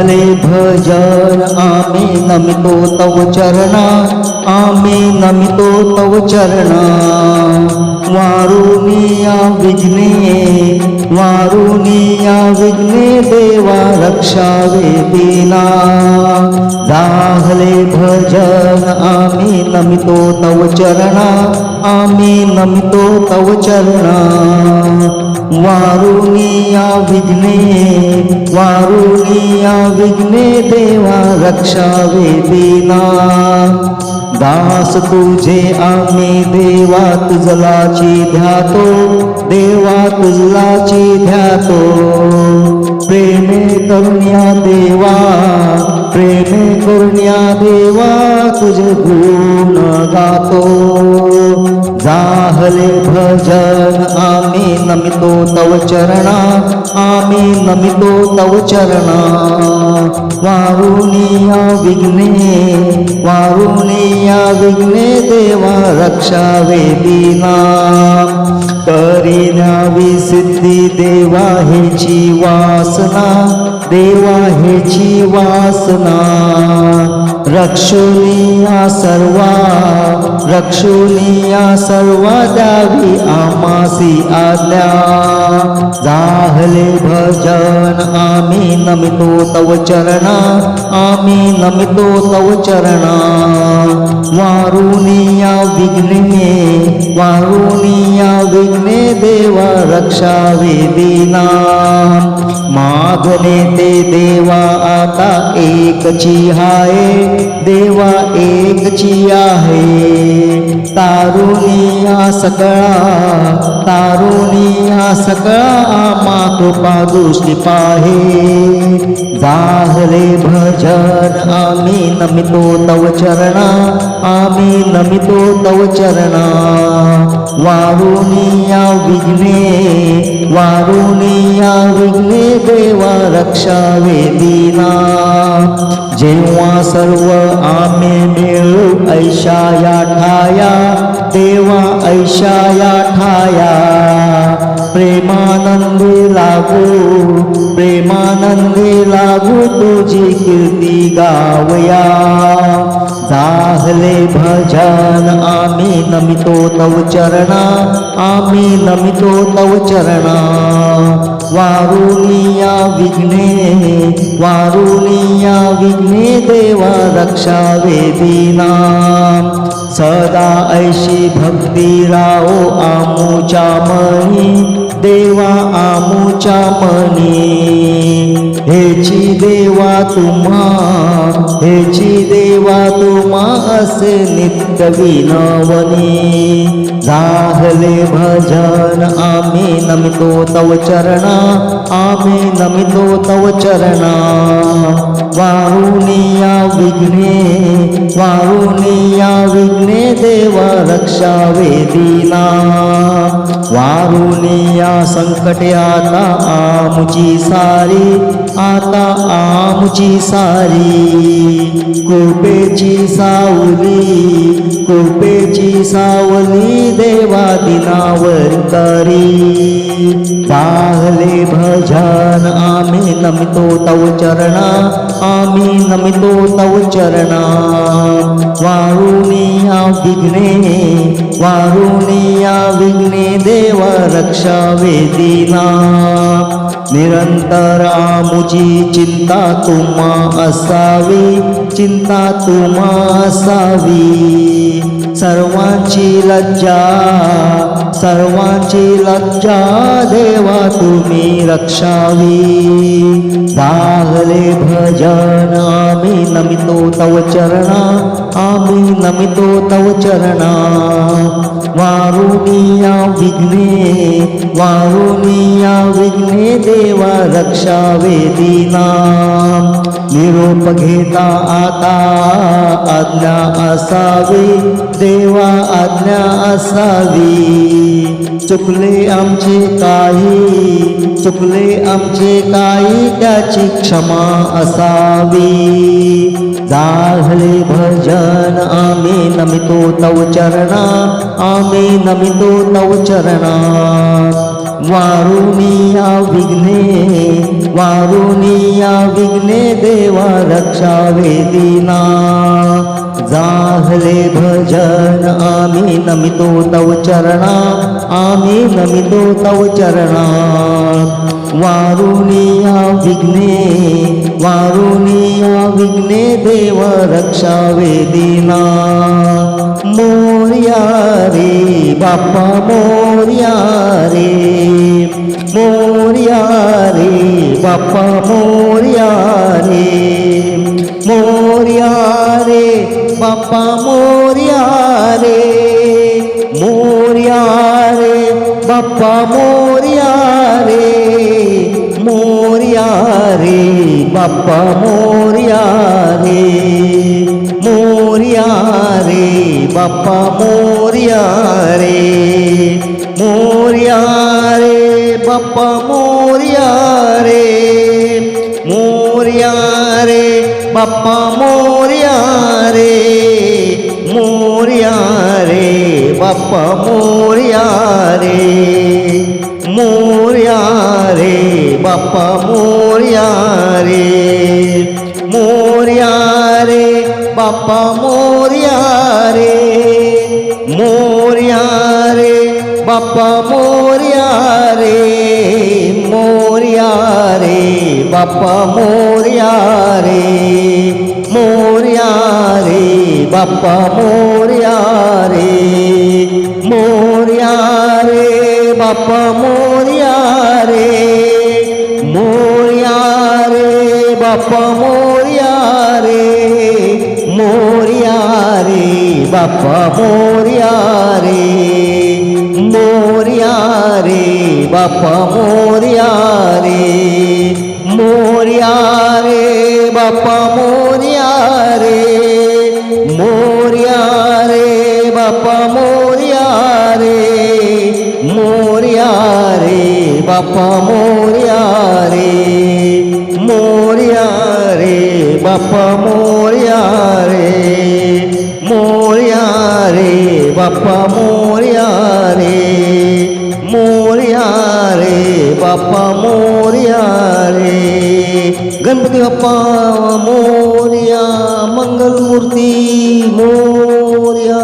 भले भजन आम्ही नमितो तव चरणा आम्ही नमितो तव चरणा। वारुनिया विघ्ने वारुनिया विघ्ने देवा रक्षावे दीना दाहले भजन आम्ही नमितो तव चरणा. आम्ही नमितो तव चरणा. वारुणीया विघ्ने वारुणीया विघ्ने देवा रक्षावे दीना दास तुझे आम्ही देवा तुझलाची ध्यातो देवा तुझलाची ध्यातो. प्रेमे करुण्या देवा प्रेमे करुण्या देवा तुझे गुण गातो. जाहले भजन आम्ही नमितो तव चरणा आम्ही नमितो तव चरणा. वारुनिया विघ्ने वारुनिया विघ्ने देवा रक्षा वेदिना करीनावी सिद्धी देवा हेची वासना देवा हेची वासना. रक्षुनिया सर्वा रक्षुनिया सर्वा द्यावी आमासी आ आज्ञा जाहले भजन आम्ही नमितो तव चरणा आम्ही नमितो तव चरणा. वारुनिया विघ्ने वारुनिया विघ्ने देवा रक्षा दीना मागणे ते देवा आता एकची आहे देवा एकची आहे. तारुनिया तारु तारुनिया सगळा आमा कृपा दृष्टी पाहे. जाहले भजन आम्ही नमितो तव चरणा आम्ही नमितो तव चरणा. वारुनिया विघ्ने वारुनिया विघ्ने देवा रक्षा वेदिना जेव्हा सर्व आम्ही मिळू ऐशाया ठाया देवा ऐशाया ठाया. प्रेमानंदी लागू प्रेमानंदी लागू तुझी कीर्ती गावया. जान आम्ही नमितो तव चरणा आम्ही नमितो तव चरणा। वारुनिया विघ्ने वारुनिया विघ्ने देवा रक्षा वेदीना। सदा ऐशी भक्ती राहो आमूच्या मनी देवा आमूच्या मनी। हेची देवा तुम्हा हेची देवा तुम्हा असे नित्य विनवनी। जाहले भजन आम्ही नमितो तव चरणा आम्ही नमितो तव चरणा। वारुनिया विघ्ने वारुनिया विघ्ने देवा रक्षा वेदिना। वारुनिया संकटे आता आमुची सारी आता आमची सारी कृपेची सावली कृपेची सावली देवा दिनावर करी पाहले भजन आम्ही नमितो तव चरणा आम्ही नमितो तव चरणा. वारुनिया विघ्ने वारुणिया विघ्ने देवा रक्षा वेदिना निरंतर मुझी चिंता तुम्हा असावी चिंता तुम्हा असावी. सर्वांची लज्जा सर्वांची लज्जा देवा तुम्ही रक्षावी. चांगले भजन आम्ही नमितो तव चरणा आम्ही नमितो तव चरणा. वारुनिया विघ्ने वारुनिया विघ्ने देवा रक्षावे दीना. निरोप घेता आता आज्ञा असावी देवा आज्ञा असावी. चुकले आमचे काही, चुकले आमचे काही, त्याची क्षमा असावी. झाले भजन, आम्ही नमितो तव चरणा, आम्ही नमितो तव चरणा. वारुनिया विघ्ने वारुनिया विघ्ने, देवा रक्षावे दीना. जाहले भजन आम्ही नमितो तव चरणा आम्ही नमितो तव चरणा। वारुनिया विघ्ने वारुनिया विघ्ने देव रक्षा वेदिना। मोर्या रे बाप्पा मोर्या रे। मोर्या रे बाप्पा मोर्या பாப்பா மோரியாரே மோரியாரே பாப்பா மோரியாரே மோரியாரே பாப்பா மோரியாரே மோரியாரே பாப்பா மோரியாரே மோரியாரே பாப்பா மோரியாரே மோரியாரே பப்பா மோரியாரே. மோரியாரே பப்பா மோரியாரே. மோரியாரே பப்பா மோரியாரே. மோரியாரே பப்பா மோரியாரே. மோரியாரே பப்பா மோரியாரே. மோரியாரே பப்பா மோரியாரே. மோரியாரே பப்பா மோரி મોર્યા રે મોર્યા રે બાપા મોર્યા રે મોર્યા રે બાપા મોર્યા રે મોર્યા રે બાપા મોર્યા રે મોર્યા રે બાપા મોર્યા રે મોર્યા રે બાપા મોર્યા રે மோரியாரே மோரியாரே பாப்பா மோரியாரே மோரியாரே பாப்பா மோரியாரே மோரியாரே பாப்பா மோரியாரே மோரியாரே பாப்பா மோரியாரே கணபதி அப்பா மோரியா மங்கள்மூர்த்தி மோரியா